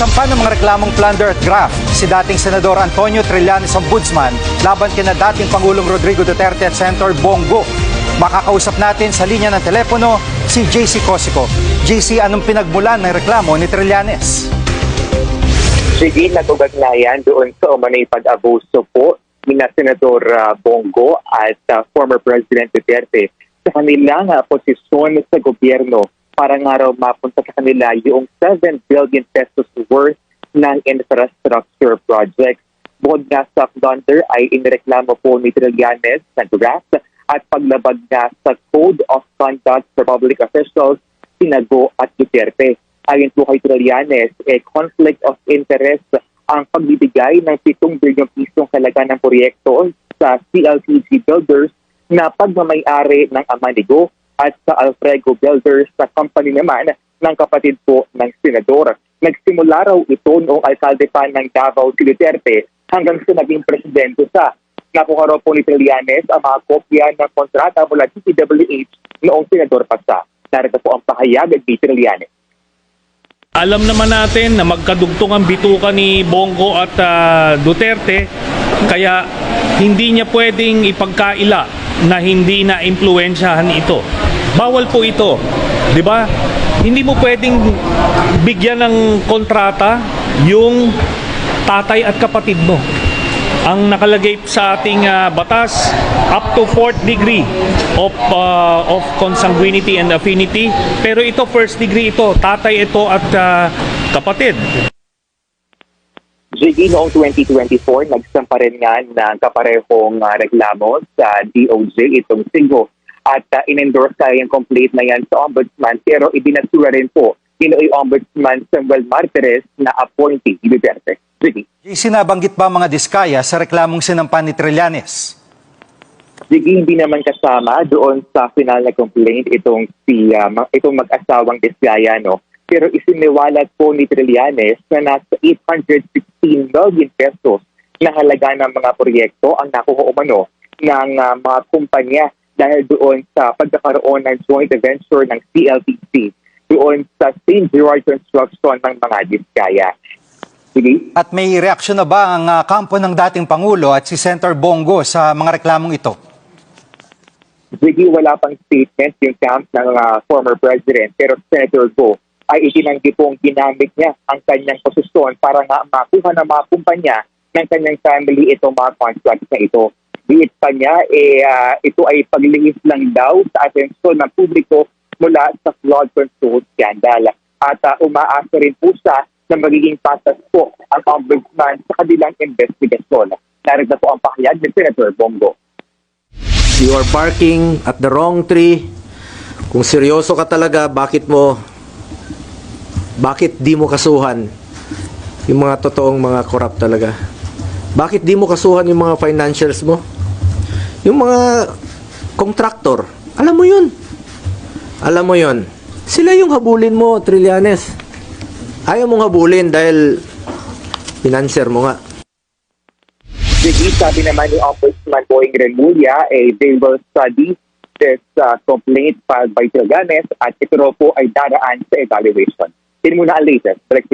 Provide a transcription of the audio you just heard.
Nagsampa ng mga reklamong plunder at graft si dating Senador Antonio Trillanes Ombudsman laban kina dating Pangulong Rodrigo Duterte at Senator Bongo. Makakausap natin sa linya ng telepono si JC Cosico. JC, anong pinagmulan ng reklamo ni Trillanes? Sige, nag-ugagnayan doon sa umano'y pag-abuso po ni na Senador ah, Bongo at ah, former President Duterte sa kanilang ah, posisyon sa gobyerno para nga raw mapunta sa kanila yung 7 billion pesos worth ng infrastructure projects. Bukod nga sa plunder ay inireklamo po ni Trillanes na graft at paglabag nga sa Code of Conduct for Public Officials, Sinago at Duterte. Ayon po kay Trillanes, eh, conflict of interest ang pagbibigay ng 7 bilyong pisong halaga ng proyekto sa CLTG Builders na pagmamayari ng Amanigo at sa Alfrego Builders sa company naman ng kapatid po ng senador. Nagsimula raw ito noong alkalde pa ng Davao si Duterte hanggang sa naging presidente sa Nakuha raw po ni Trillanes ang mga kopya ng kontrata mula sa TWH noong senador pa sa. Narito po ang pahayag ni Trillanes. Alam naman natin na magkadugtong ang bituka ni Bongo at ah, Duterte kaya hindi niya pwedeng ipagkaila na hindi na impluwensyahan ito. Bawal po ito, 'di ba? Hindi mo pwedeng bigyan ng kontrata yung tatay at kapatid mo. Ang nakalagay sa ating ah, batas up to fourth degree of ah, of consanguinity and affinity pero ito first degree ito tatay ito at ah, kapatid JG noong 2024, nagsampa rin nga ng kaparehong ah, reklamo sa DOJ itong Sigo at uh, in-endorse ka yung complete na yan sa ombudsman pero ibinasura rin po ni Ombudsman Samuel Martires na appointee ni Duterte. JG. JC, nabanggit ba mga diskaya sa reklamong sinampan ni Trillanes? Sige, hindi naman kasama doon sa final na complaint itong si ma- itong mag-asawang Desgaya no. Pero isiniwalat po ni Trillanes na nasa 816 million pesos na halaga ng mga proyekto ang nakuha umano ng ah, mga kumpanya dahil doon sa pagkakaroon ng joint venture ng CLTC doon sa St. Gerard Construction ng mga Diskaya. Sige. At may reaksyon na ba ang ah, kampo ng dating Pangulo at si Senator Bongo sa mga reklamong ito? Ziggy, wala pang statement yung camp ng ah, former president pero Senator Go ay itinanggi pong ginamit niya ang kanyang posisyon para nga makuha ng mga kumpanya ng kanyang family itong mga contracts na ito. Diit pa niya, eh, ah, ito ay paglihis lang daw sa atensyon ng publiko mula sa flood control scandal. At ah, umaasa rin po siya na magiging patas po ang ombudsman sa kanilang investigasyon. Narito po ang pahayag ni Senator Bongo. You are barking at the wrong tree. Kung seryoso ka talaga, bakit mo bakit di mo kasuhan yung mga totoong mga corrupt talaga? Bakit di mo kasuhan yung mga financials mo? Yung mga contractor, alam mo yun. Alam mo yun. Sila yung habulin mo, Trillanes. Ayaw mong habulin dahil financer mo nga. Sige, sabi naman ni Ombudsman Boying Remulla, eh, they will study this uh, complaint filed by Tilganes at ito po ay daraan sa evaluation. Yun muna ang latest. Direct.